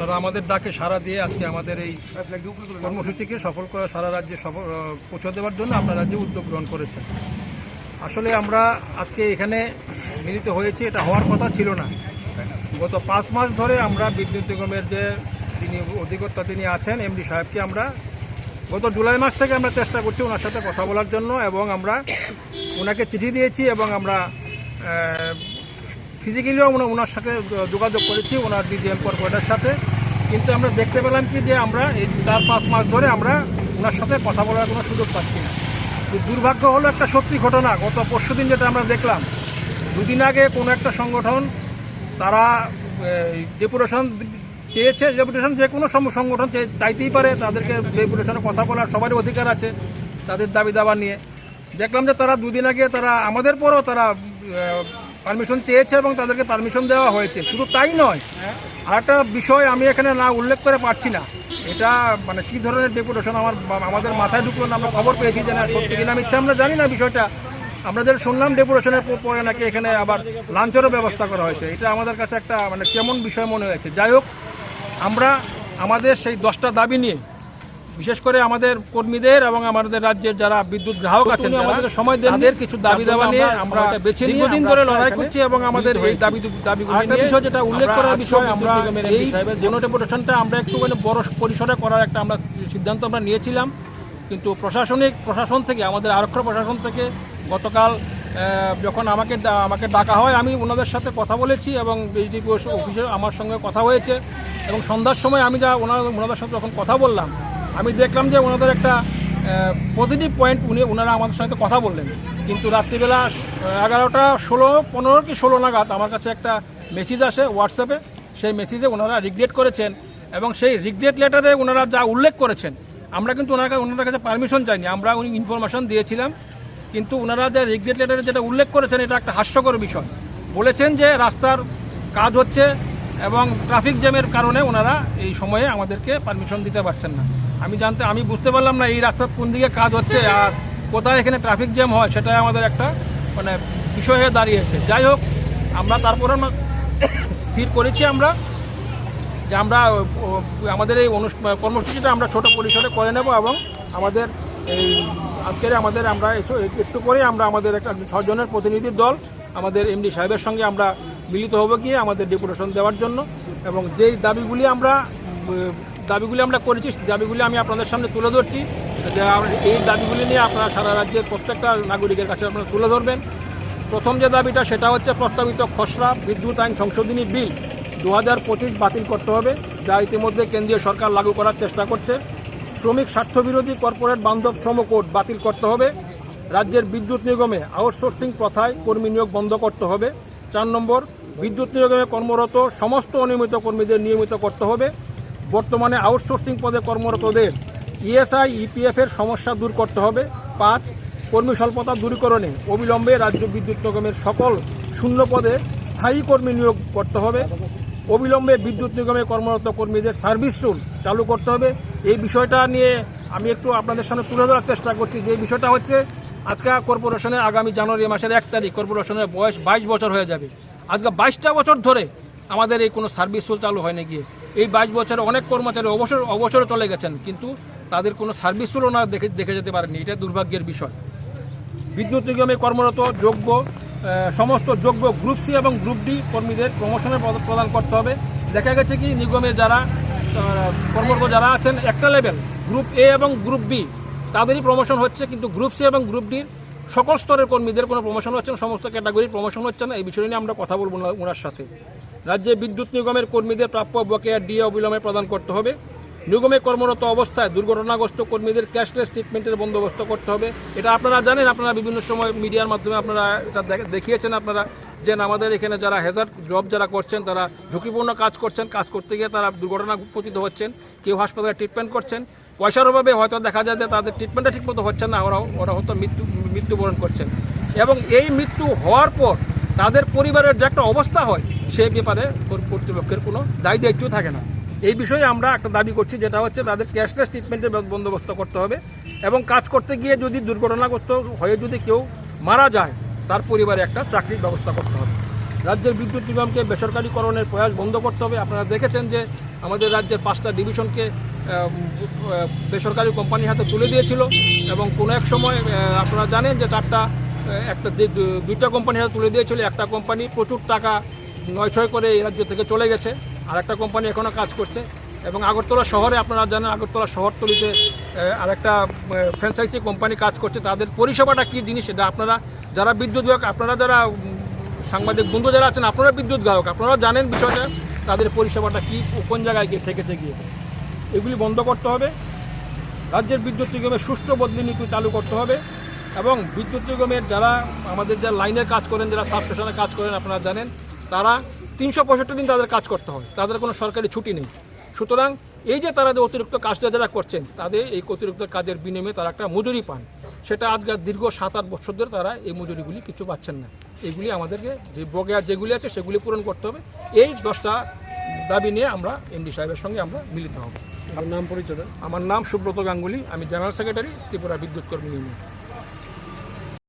তারা আমাদের ডাকে সাড়া দিয়ে আজকে আমাদের এই কর্মসূচিকে সফল করে, সারা রাজ্যে সফল পৌঁছে দেওয়ার জন্য আপনার রাজ্যে উদ্যোগ গ্রহণ করেছেন। আসলে আমরা আজকে এখানে মিলিত হয়েছি, এটা হওয়ার কথা ছিল না। গত পাঁচ মাস ধরে আমরা বিদ্যুৎ নিগমের যে তিনি অধিকর্তা তিনি আছেন, এমডি সাহেবকে আমরা গত জুলাই মাস থেকে আমরা চেষ্টা করছি ওনার সাথে কথা বলার জন্য এবং আমরা ওনাকে চিঠি দিয়েছি এবং আমরা ফিজিক্যালিও ওনার সাথে যোগাযোগ করেছি, ওনার ডিজিএম কর্পোরেটের সাথে। কিন্তু আমরা দেখতে পেলাম কি যে আমরা এই চার, পাঁচ মাস ধরে আমরা ওনার সাথে কথা বলার কোনো সুযোগ পাচ্ছি না। দুর্ভাগ্য হলো একটা সত্যি ঘটনা। গত পরশু দিন যেটা আমরা দেখলাম, দুদিন আগে কোনো একটা সংগঠন তারা ডেপুটেশন চেয়েছে, ডেপুটেশন যে কোনো সংগঠন চাইতেই পারে, তাদেরকে ডেপুটেশনে কথা বলার সবারই অধিকার আছে তাদের দাবি দাবা নিয়ে। দেখলাম যে তারা দুদিন আগে তারা আমাদের পরও তারা পারমিশন চেয়েছে এবং তাদেরকে পারমিশন দেওয়া হয়েছে। শুধু তাই নয় আর একটা বিষয় আমি এখানে না উল্লেখ করে পারছি না। এটা মানে কী ধরনের ডেপুটেশন আমার আমাদের মাথায় ঢুকলো না, আমরা খবর পেয়েছি যে না, সত্যি কিনা মিথ্যা আমরা জানি না বিষয়টা। আমরা যেটা শুনলাম ডেপুটেশনের পরে নাকি এখানে আবার লাঞ্চেরও ব্যবস্থা করা হয়েছে। এটা আমাদের কাছে একটা মানে কেমন বিষয় মনে হয়েছে। যাই হোক, আমরা, আমাদের সেই দশটা দাবি নিয়ে বিশেষ করে আমাদের কর্মীদের এবং আমাদের রাজ্যের যারা বিদ্যুৎ গ্রাহক আছেন আমাদের সময় তাদের কিছু দাবি দাবা নিয়ে আমরা বেছে দীর্ঘদিন ধরে লড়াই করছি এবং আমাদের এই দাবি দাবিগুলি নিয়ে বিষয় যেটা উল্লেখ করার বিষয় আমরা এই ডেপুটেশনটা আমরা একটু মানে বড় পরিসরে করার একটা আমরা সিদ্ধান্ত আমরা নিয়েছিলাম। কিন্তু প্রশাসনিক প্রশাসন থেকে আমাদের আরক্ষা প্রশাসন থেকে গতকাল যখন আমাকে আমাকে ডাকা হয় আমি ওনাদের সাথে কথা বলেছি এবং বিজেপি অফিসে আমার সঙ্গে কথা হয়েছে। এবং সন্ধ্যার সময় আমি যা ওনার ওনাদের সাথে যখন কথা বললাম আমি দেখলাম যে ওনাদের একটা পজিটিভ পয়েন্ট উনি, ওনারা আমাদের সঙ্গে কথা বললেন। কিন্তু রাত্রিবেলা এগারোটা ষোলো, পনেরো কি ষোলো নাগাদ আমার কাছে একটা মেসেজ আসে হোয়াটসঅ্যাপে সেই মেসেজে ওনারা রিগ্রেট করেছেন এবং সেই রিগ্রেট লেটারে ওনারা যা উল্লেখ করেছেন, আমরা কিন্তু ওনার ওনাদের কাছে পারমিশন চাইনি, আমরা উনি ইনফরমেশন দিয়েছিলাম। কিন্তু ওনারা যে রিগ্রেট লেটারে যেটা উল্লেখ করেছেন, এটা একটা হাস্যকর বিষয়। বলেছেন যে রাস্তার কাজ হচ্ছে এবং ট্রাফিক জ্যামের কারণে ওনারা এই সময়ে আমাদেরকে পারমিশন দিতে পারছেন না। আমি জানতে, আমি বুঝতে পারলাম না এই রাস্তার কোন দিকে কাজ হচ্ছে আর কোথায় এখানে ট্রাফিক জ্যাম হয় সেটাই আমাদের একটা মানে বিষয় হয়ে দাঁড়িয়েছে। যাই হোক, আমরা তারপরে স্থির করেছি আমরা যে আমরা আমাদের এই অনুষ্ঠান কর্মসূচিটা আমরা ছোট পরিসরে করে নেব এবং আমাদের এই, আজকের আমাদের আমরা একটু- পরে আমরা আমাদের একটা ছজনের প্রতিনিধির দল, আমাদের এমডি সাহেবের সঙ্গে আমরা মিলিত হব গিয়ে আমাদের ডেপুটেশন দেওয়ার জন্য এবং যেই দাবিগুলি আমরা দাবিগুলি আমরা করেছি দাবিগুলি আমি আপনাদের সামনে তুলে ধরছি। এই দাবিগুলি নিয়ে আপনারা সারা রাজ্যের প্রত্যেকটা নাগরিকের কাছে আপনারা তুলে ধরবেন। প্রথম যে দাবিটা, সেটা হচ্ছে প্রস্তাবিত খসড়া বিদ্যুৎ আইন সংশোধনী বিল দু হাজার পঁচিশ বাতিল করতে হবে, যা ইতিমধ্যে কেন্দ্রীয় সরকার লাগু করার চেষ্টা করছে। শ্রমিক স্বার্থবিরোধী কর্পোরেট বান্ধব শ্রম কোড বাতিল করতে হবে। রাজ্যের বিদ্যুৎ নিগমে আউটসোর্সিং প্রথায় কর্মী নিয়োগ বন্ধ করতে হবে। চার নম্বর বিদ্যুৎ নিগমে কর্মরত সমস্ত অনিয়মিত কর্মীদের নিয়মিত করতে হবে। বর্তমানে আউটসোর্সিং পদে কর্মরতদের ইএসআই ইপিএফ এর সমস্যা দূর করতে হবে। পাঁচ, কর্মী স্বল্পতা দূরীকরণে অবিলম্বে রাজ্য বিদ্যুৎ নিগমের সকল শূন্য পদে স্থায়ী কর্মী নিয়োগ করতে হবে। অবিলম্বে বিদ্যুৎ নিগমে কর্মরত কর্মীদের সার্ভিস রুল চালু করতে হবে। এই বিষয়টা নিয়ে আমি একটু আপনাদের সামনে তুলে ধরার চেষ্টা করছি। যে বিষয়টা হচ্ছে, আজকে কর্পোরেশনের আগামী জানুয়ারি মাসের এক তারিখ কর্পোরেশনের বয়স বাইশ বছর হয়ে যাবে। আজকে বাইশটা বছর ধরে আমাদের এই কোনো সার্ভিস চালু হয়নি গিয়ে। এই বাইশ বছরে অনেক কর্মচারী অবসর অবসরে চলে গেছেন, কিন্তু তাদের কোনো সার্ভিস রুল ওনারা দেখে দেখে যেতে পারেনি। এটা দুর্ভাগ্যের বিষয়। বিদ্যুৎ নিগমে কর্মরত যোগ্য সমস্ত যোগ্য গ্রুপ সি এবং গ্রুপ ডি কর্মীদের প্রমোশনের প্রদান করতে হবে। দেখা গেছে কি, নিগমে যারা কর্মরত যারা আছেন, একটা লেভেল গ্রুপ এ এবং গ্রুপ বি তাদেরই প্রমোশন হচ্ছে, কিন্তু গ্রুপ সি এবং গ্রুপ ডির সকল স্তরের কর্মীদের কোনো প্রমোশন হচ্ছে না, সমস্ত ক্যাটাগরির প্রমোশন হচ্ছে না, এই বিষয় নিয়ে আমরা কথা বলব ওনার সাথে। রাজ্যে বিদ্যুৎ নিগমের কর্মীদের প্রাপ্য বকেয়া ডিএ অবিলম্বে প্রদান করতে হবে। নিগমে কর্মরত অবস্থায় দুর্ঘটনাগ্রস্ত কর্মীদের ক্যাশলেস ট্রিটমেন্টের বন্দোবস্ত করতে হবে। এটা আপনারা জানেন, আপনারা বিভিন্ন সময় মিডিয়ার মাধ্যমে আপনারা এটা দেখ- দেখিয়েছেন আপনারা যে আমাদের এখানে যারা হেজার্ড জব যারা করছেন, তারা ঝুঁকিপূর্ণ কাজ করছেন। কাজ করতে গিয়ে তারা দুর্ঘটনা পতিত হচ্ছেন, কেউ হাসপাতালে ট্রিটমেন্ট করছেন। পয়সার অভাবে হয়তো দেখা যায় যে তাদের ট্রিটমেন্টটা ঠিকমতো হচ্ছে না ওরা ওরা হয়তো মৃত্যু, মৃত্যুবরণ করছেন এবং এই মৃত্যু হওয়ার পর তাদের পরিবারের যে একটা অবস্থা হয় সেই ব্যাপারে কর্তৃপক্ষের কোনো দায়ী দায়িত্ব থাকে না। এই বিষয়ে আমরা একটা দাবি করছি, যেটা হচ্ছে তাদের ক্যাশলেস ট্রিটমেন্টের বন্দোবস্ত করতে হবে এবং কাজ করতে গিয়ে যদি দুর্ঘটনাগ্রস্ত হয়ে যদি কেউ মারা যায়, তার পরিবারে একটা চাকরির ব্যবস্থা করতে হবে। রাজ্যের বিদ্যুৎ নিগমকে বেসরকারীকরণের প্রয়াস বন্ধ করতে হবে। আপনারা দেখেছেন যে আমাদের রাজ্যের পাঁচটা ডিভিশনকে বেসরকারি কোম্পানির হাতে তুলে দিয়েছিল এবং কোনো এক সময় আপনারা জানেন যে চারটা একটা দুইটা কোম্পানির হাতে তুলে দিয়েছিল। একটা কোম্পানি প্রচুর টাকা নয় ছয় করে এই রাজ্য থেকে চলে গেছে আর একটা কোম্পানি এখনও কাজ করছে। এবং আগরতলা শহরে আপনারা জানেন, আগরতলা শহরতলিতে আরেকটা ফ্র্যাঞ্চাইজি কোম্পানি কাজ করছে। তাদের পরিষেবাটা কী জিনিস এটা আপনারা, যারা বিদ্যুৎ আপনারা যারা সাংবাদিক বন্ধু যারা আছেন, আপনারা বিদ্যুৎ গ্রাহক, আপনারা জানেন বিষয়টা, তাদের পরিষেবাটা কী কোন জায়গায় গিয়ে ঠেকেছে গিয়ে। এগুলি বন্ধ করতে হবে। রাজ্যের বিদ্যুৎ নিগমের সুষ্ঠু বদলি নীতি চালু করতে হবে এবং বিদ্যুৎ নিগমের যারা আমাদের যারা লাইনের কাজ করেন, যারা সাবস্টেশনে কাজ করেন, আপনারা জানেন, তারা তিনশো পঁয়ষট্টি দিন তাদের কাজ করতে হয় তাদের কোনো সরকারি ছুটি নেই। সুতরাং এই যে তারা যে অতিরিক্ত কাজটা যারা করছেন, তাদের এই অতিরিক্ত কাজের বিনিময়ে তারা একটা মজুরি পান। সেটা আজকে দীর্ঘ সাত আট বছর ধরে তারা এই মজুরিগুলি কিছু পাচ্ছেন না। এগুলি আমাদেরকে যে বকেয়া যেগুলি আছে সেগুলি পূরণ করতে হবে। এই দশটা দাবি নিয়ে আমরা এমডি সাহেবের সঙ্গে আমরা মিলিত হব। আমার নাম পরিচয় আমার নাম সুব্রত গাঙ্গুলি আমি জেনারেল সেক্রেটারি ত্রিপুরা বিদ্যুৎ কর্মী ইউনিয়ন।